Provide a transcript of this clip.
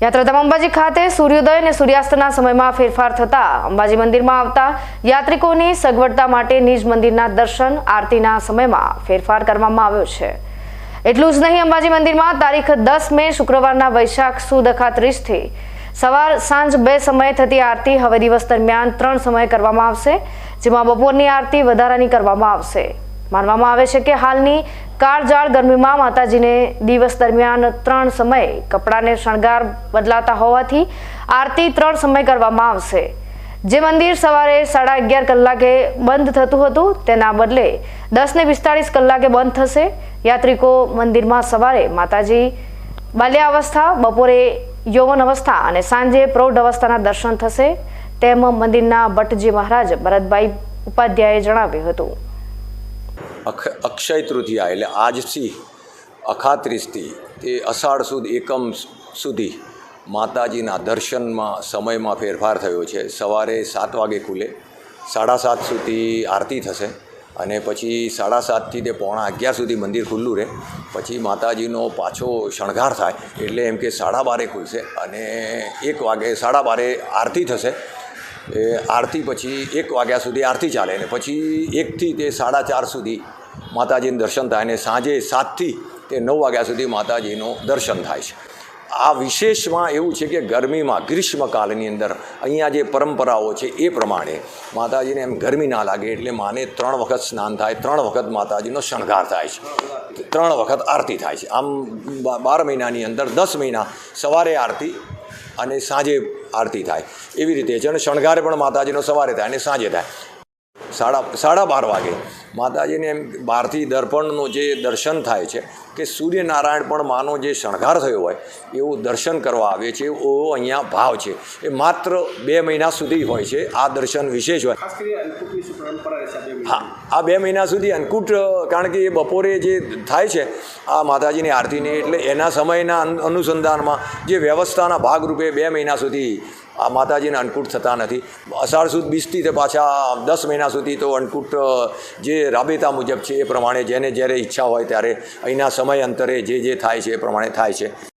યાત્રાધામ અંબાજી ખાતે સૂર્યોદય અને સૂર્યાસ્તના સમયમાં ફેરફાર થતા અંબાજી મંદિરમાં આવતા યાત્રિકોની સગવડતા માટે નિજ મંદિરના દર્શન, આરતીના સમયમાં ફેરફાર કરવામાં આવ્યો છે. એટલું જ નહીં, અંબાજી મંદિરમાં તારીખ દસ મે શુક્રવારના વૈશાખ સુદ અખાત્રીસથી સવાર સાંજ બે સમયે થતી આરતી હવે દિવસ દરમિયાન ત્રણ સમયે કરવામાં આવશે, જેમાં બપોરની આરતી વધારાની કરવામાં આવશે. માનવામાં આવે છે કે હાલની કાળજાળ ગરમીમાં માતાજીને દિવસ દરમિયાન ત્રણ સમયે કપડાને શણગાર બદલાતા હોવાથી આરતી ત્રણ સમય કરવામાં આવશે. જે મંદિર સવારે સાડા અગિયાર કલાકે બંધ થતું હતું, તેના બદલે દસ ને પિસ્તાળીસ કલાકે બંધ થશે. યાત્રિકો મંદિરમાં સવારે માતાજી બાલ્યાવસ્થા, બપોરે યૌવન અવસ્થા અને સાંજે પ્રૌઢ અવસ્થાના દર્શન થશે. તેમ મંદિરના ભટ્ટજી મહારાજ ભરતભાઈ ઉપાધ્યાયે જણાવ્યું હતું. અક્ષ અક્ષય તૃતીયા એટલે આજથી અખાત્રીસથી તે અષાઢ સુદ, એકમ સુધી માતાજીના દર્શનમાં સમયમાં ફેરફાર થયો છે. સવારે સાત વાગે ખુલે, સાડા સાત સુધી આરતી થશે અને પછી સાડા સાતથી તે પોણા અગિયાર સુધી મંદિર ખુલ્લું રહે. પછી માતાજીનો પાછો શણગાર થાય એટલે એમ કે સાડા બારે ખુલશે અને એક વાગે સાડા બારે આરતી થશે એ આરતી પછી એક વાગ્યા સુધી આરતી ચાલે ને પછી એકથી તે સાડા ચાર સુધી માતાજીનું દર્શન થાય અને સાંજે સાતથી તે નવ વાગ્યા સુધી માતાજીનું દર્શન થાય છે. આ વિશેષમાં એવું છે કે ગરમીમાં, ગ્રીષ્મકાળની અંદર અહીંયા જે પરંપરાઓ છે એ પ્રમાણે માતાજીને એમ ગરમી ના લાગે એટલે માને ત્રણ વખત સ્નાન થાય, ત્રણ વખત માતાજીનો શણગાર થાય છે. ત્રણ વખત આરતી થાય છે. આમ બાર મહિનાની અંદર દસ મહિના સવારે આરતી અને સાંજે આરતી થાય. એવી રીતે છે અને શણગારે પણ માતાજીનો સવારે થાય અને સાંજે થાય. સાડા સાડા બાર વાગે. માતાજીને એમ બહારથી દર્પણનું જે દર્શન થાય છે કે સૂર્યનારાયણ પણ માનો જે શણગાર થયો હોય એવું દર્શન કરવા આવે છે એવો અહીંયા ભાવ છે. એ માત્ર બે મહિના સુધી હોય છે આ દર્શન વિશેષ હોય? હા આ બે મહિના સુધી અન્નકૂટ કારણ કે એ બપોરે જે થાય છે આ માતાજીની આરતીની એટલે એના સમયના અનુસંધાનમાં જે વ્યવસ્થાના ભાગરૂપે બે મહિના સુધી આ માતાજીને અન્નકૂટ થતા નથી. અષાઢ સુદ બીસથી તે પાછા દસ મહિના સુધી તો અન્નકૂટ જે રાબેતા મુજબ છે એ પ્રમાણે જેને જ્યારે ઈચ્છા હોય ત્યારે અહીંના સમય અંતરે જે જે થાય છે એ પ્રમાણે થાય છે.